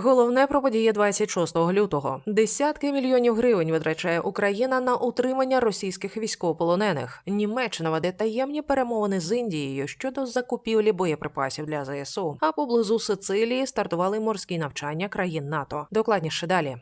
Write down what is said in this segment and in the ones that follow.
Головне про події 26 лютого. Десятки мільйонів гривень витрачає Україна на утримання російських військовополонених. Німеччина веде таємні перемовини з Індією щодо закупівлі боєприпасів для ЗСУ. А поблизу Сицилії стартували морські навчання країн НАТО. Докладніше далі.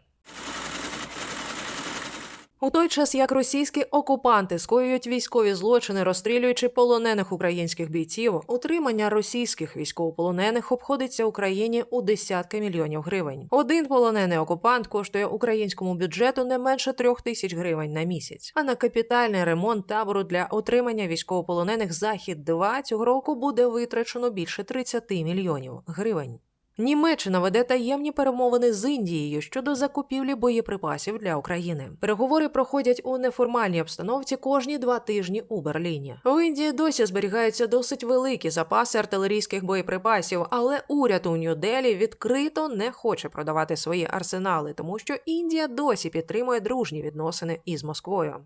У той час, як російські окупанти скоюють військові злочини, розстрілюючи полонених українських бійців, утримання російських військовополонених обходиться Україні у десятки мільйонів гривень. Один полонений окупант коштує українському бюджету не менше трьох тисяч гривень на місяць. А на капітальний ремонт табору для отримання військовополонених захід 2 цього року буде витрачено більше 30 мільйонів гривень. Німеччина веде таємні перемовини з Індією щодо закупівлі боєприпасів для України. Переговори проходять у неформальній обстановці кожні два тижні у Берліні. В Індії досі зберігаються досить великі запаси артилерійських боєприпасів, але уряд у Нью-Делі відкрито не хоче продавати свої арсенали, тому що Індія досі підтримує дружні відносини із Москвою.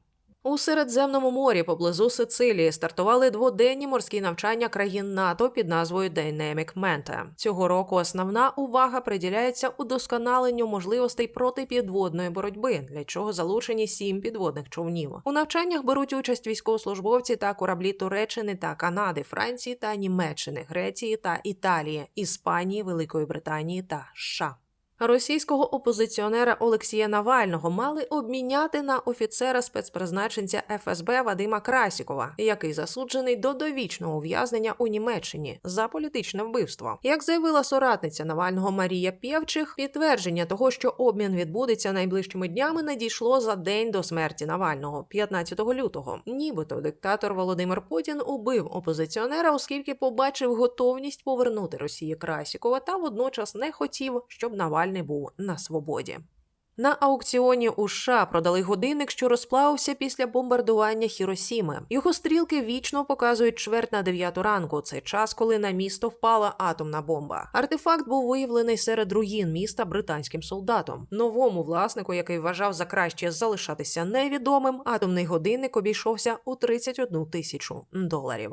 У Середземному морі поблизу Сицилії стартували дводенні морські навчання країн НАТО під назвою Dynamic Manta. Цього року основна увага приділяється удосконаленню можливостей протипідводної боротьби, для чого залучені сім підводних човнів. У навчаннях беруть участь військовослужбовці та кораблі Туреччини та Канади, Франції та Німеччини, Греції та Італії, Іспанії, Великої Британії та США. Російського опозиціонера Олексія Навального мали обміняти на офіцера спецпризначенця ФСБ Вадима Красікова, який засуджений до довічного ув'язнення у Німеччині за політичне вбивство. Як заявила соратниця Навального Марія Пєвчих, підтвердження того, що обмін відбудеться найближчими днями, надійшло за день до смерті Навального, 15 лютого. Нібито диктатор Володимир Путін убив опозиціонера, оскільки побачив готовність повернути Росії Красікова та водночас не хотів, щоб Навальний був на свободі. На аукціоні у США продали годинник, що розплавився після бомбардування Хіросіми. Його стрілки вічно показують чверть на дев'яту ранку. Це час, коли на місто впала атомна бомба. Артефакт був виявлений серед руїн міста британським солдатом. Новому власнику, який вважав за краще залишатися невідомим, атомний годинник обійшовся у 31 тисячу доларів.